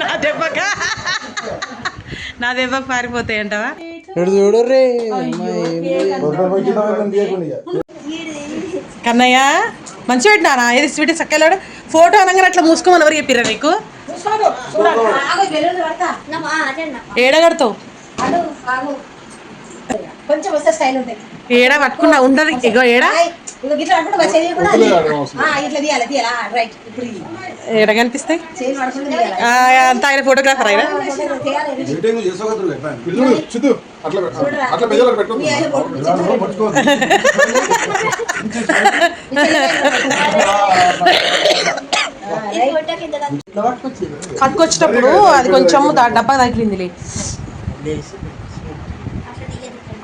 నా దెబ్బక? నా దెబ్బకు పారిపోతాయి అంటావా కన్నయ్య మంచి పెట్టినా ఏది స్వీట్ సక్కలాడు ఫోటో అనగానే అట్లా మూసుకోమని ఎవరు చెప్పిరా నీకు? ఏడగడతావు? కొంచెం వస్తే స్టైల్ ఉంటాయి ఏడ పట్టుకున్నా ఉండదు. ఇగో ఏడ? ఇట్లా తీయాలి తీయాలా. రైట్ ఇప్పుడు ఏడ కనిపిస్తాయి అంత ఆయన ఫోటోగ్రాఫర్ ఆయన. పట్టుకొచ్చేటప్పుడు అది కొంచెం దా- డబ్బా తగిలిందిలే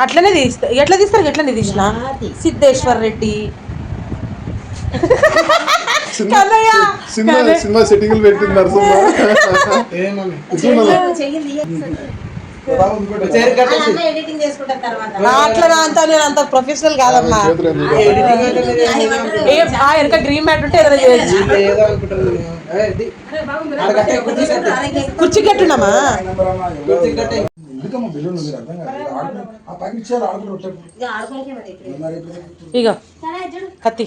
అట్లనే తీస్తా ఎట్లా తీస్తారు? ఎట్లనే తీసిన? సిద్ధేశ్వర్ రెడ్డి సినిమా. సినిమా సెట్టింగ్లు పెట్టింది నరసింహ. అట్లా అంత నేను అంత ప్రొఫెషనల్ కాదమ్మా. వెనక గ్రీన్ మ్యాట్ ఉంటే ఏదైనా చేయొచ్చు. కుర్చీ కట్టున్నామా? ఇక కత్తి.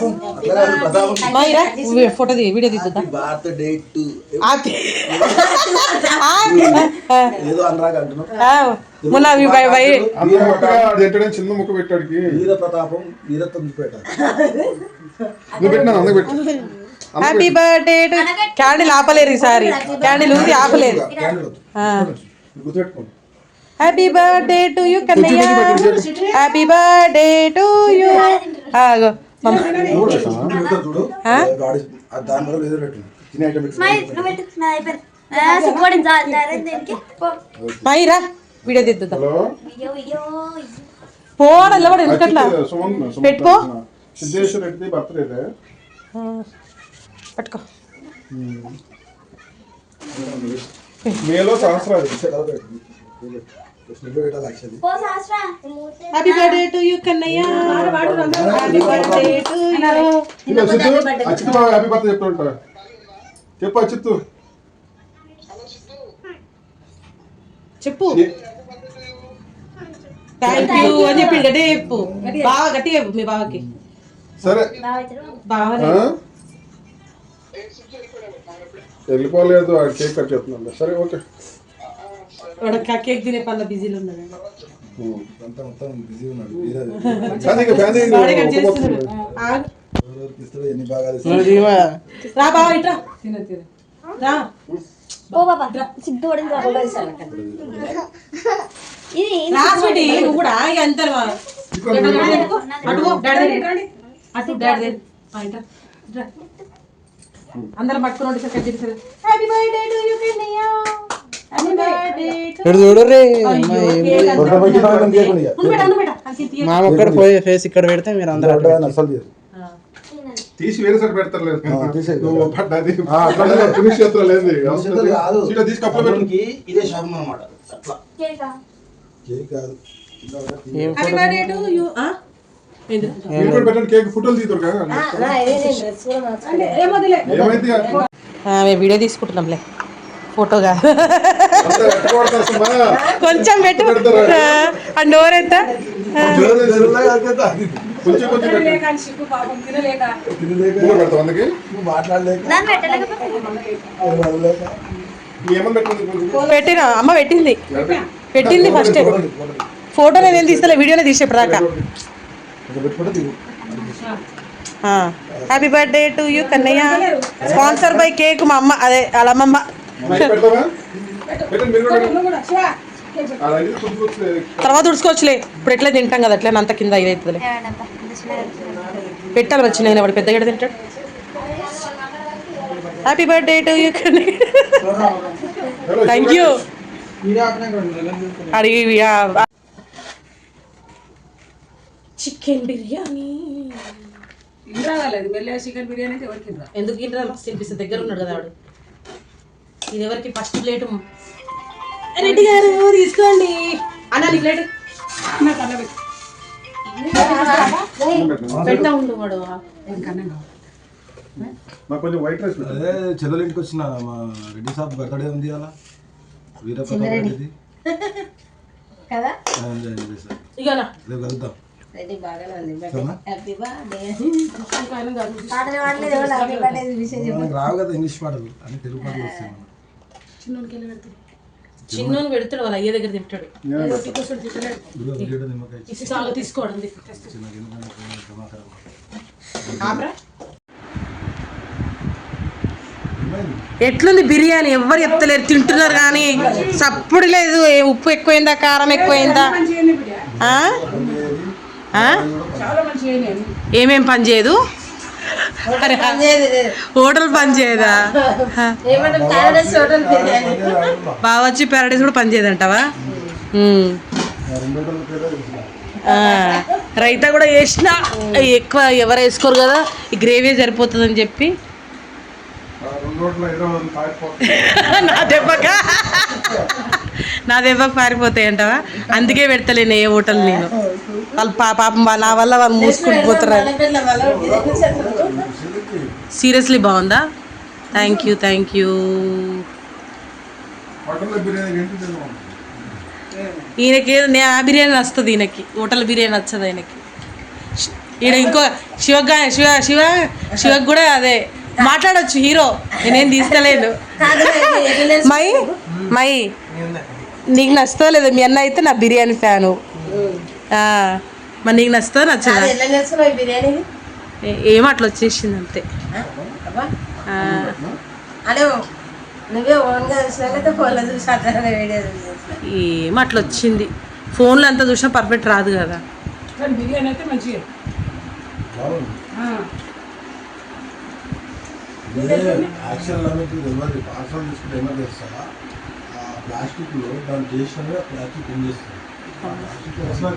ఉందో మాయిరా ఫోటో తీ వీడియో తీద్దా భారత డేట్ ఏదో అనరాగా మొన్న చిన్న ముక్క పెట్టాడికి? వీర ప్రతాపం వీరత్వం పేట నువ్వు పెట్టినా అందుకు పెట్టు. హ్యాపీ బర్త్డే క్యాండిల్ ఆపలేరు ఈసారి. క్యాండిల్ ఊది ఆపలేరు క్యాండిల్ వద్దు. ఆ. గుర్తుపెట్టుకోండి. Happy birthday to you Kannayya happy birthday to you ఆగో మాయిరా వీడియో తీద్దా ఎందుకట్లా? సుమన్ సుమన్ పెట్టుకో. మేలో actually happy birthday to you Kannayya. Happy birthday to happy birthday చెప్తూ ఉంటా చెప్పు థ్యాంక్ యూ అని చెప్పి గట్టిగా చెప్పు. బాగా గట్టిగా చెప్పు మీ బావకి. సరే. బాగా? వెళ్ళిపోలేదు ఆ కేక్ కట్ చేస్తున్నాను సరే ఓకే. వాడు కేక్ తినే పనుల బిజీలో ఉన్నాడు. అంతా మొత్తం బిజీ ఉన్నాడు. ఎన్ని భాగాలు. రా బావ ఇట్రా నువ్వు కూడా ఇక అంతే రా. అటు డాడీ. అటు డాడీ. అందరం పట్టుకుని happy birthday to you Kannayya. Happy birthday to ఇటు చూడు రే ఒక్క పైకి తాగడం తీయకండి ఇక. ఉండు పెట్టు, ఉండు పెట్టు. అది తీయ. మా ఒక్కడ పోయే ఫేస్ ఇక్కడ పెడితే మీరు అందరూ. తీసి వేరే సైడ్ పెడతారు ఇదే కేక్? ఫోటోలు మేము వీడియో తీసుకుంటున్నాంలే. ఫోటో కాదు. కొంచెం పెట్టు? ఆ నోరు ఎంత? పెట్టిన? అమ్మ పెట్టింది. పెట్టింది ఫస్ట్. ఫోటో నేను తీస్తలే వీడియోనే తీసేప్పుడు దాకా కొంచెం పెట్టుకుంటే దిగు. Happy birthday to you Kannayya. Sponsor by cake మా అమ్మ అదే వాళ్ళ అమ్మమ్మ. తర్వాత ఉడుచుకోవచ్చులే. ఇప్పుడు ఎట్లా తింటాం కదా అట్లా అంత కింద ఇది అవుతుందిలే పెట్టాలి వచ్చిన ఆయన వాడు పెద్దగా తింటాడు? Happy birthday to you thank you. అడిగి చికెన్ బిర్యానీ. చికెన్ బిర్యానీ ఎందుకు మస్తు తినిపిస్తుంది దగ్గర ఉన్నాడు కదా వాడు. ఇది ఎవరికి ఫస్ట్ ప్లేట్. రెడ్డి గారు తీసుకోండి. అన్న నీ ప్లేట్. పెడతా ఉండు వాడు. నాకు కొంచెం వైట్ రైస్ పెట్టు. అదే చెల్లెల ఇంటికి వచ్చిన మా రెడ్డి సాబ్ బర్త్డే ఉంది అలా కదా? ఇక. రేపు కలుద్దాం. బాగానే ఉంది? Happy birthday. పాటలు పాడలేదు విషయం మనకు రావు కదా ఇంగ్లీష్ పాటలు. అని తెలుగు పాటలు వస్తాయి. మనకు. చిన్నోని పెడతాడు వాళ్ళ అయ్య దగ్గర తింటాడు. చాలా తీసుకోవడం? ఎట్లుంది బిర్యానీ? ఎవ్వరు చెప్తలేరు. తింటున్నారు కానీ సప్పుడు లేదు. ఏ ఉప్పు ఎక్కువైందా? కారం ఎక్కువైందా? ఆ? ఆ? ఏమేం పని చేయదు? హోటల్ పని చేయదా? ఏమంటారు ప్యారడైస్ కూడా పని చేయదంటావా? ఉమ్. ఆ రెండు రోజుల పేరు తెలిసిన. ఆ, రైతా కూడా వేసిన ఎక్కువ ఎవరు వేసుకోరు కదా ఈ గ్రేవీ సరిపోతుందని చెప్పి. నా దెబ్బగా నా దెబ్బకు పారిపోతాయి అంటావా అందుకే పెడతలేను ఏ హోటల్ నేను. వాళ్ళు పా పాపం నా వల్ల వాళ్ళు మూసుకుని పోతారు సీరియస్లీ బాగుందా? థ్యాంక్ యూ థ్యాంక్ యూ ఈయనకి నే ఆ బిర్యానీ నచ్చుతుంది ఈయనకి. హోటల్ బిర్యానీ నచ్చదు ఆయనకి ఈయన ఇంకో శివగా శివ శివ శివకు కూడా అదే. మాట్లాడొచ్చు హీరో. నేనేం తీస్తలేను మై మై నీకు నచ్చుతో లేదు మీ అన్న అయితే నా బిర్యానీ ఫ్యాను. మరి నీకు నచ్చుతో నచ్చదా? బిర్యానీ? ఏ- అట్లా వచ్చేసింది అంతే. ఏం అట్లా వచ్చింది? ఫోన్లో అంతా చూసినా పర్ఫెక్ట్ రాదు కదా. తీసుకుంటే ఏమో చేస్తారా ఆ ప్లాస్టిక్లో దాన్ని చేసిన ప్లాస్టిక్ ఏం చేస్తుంది? ఆ ప్లాస్టిక్ అసలు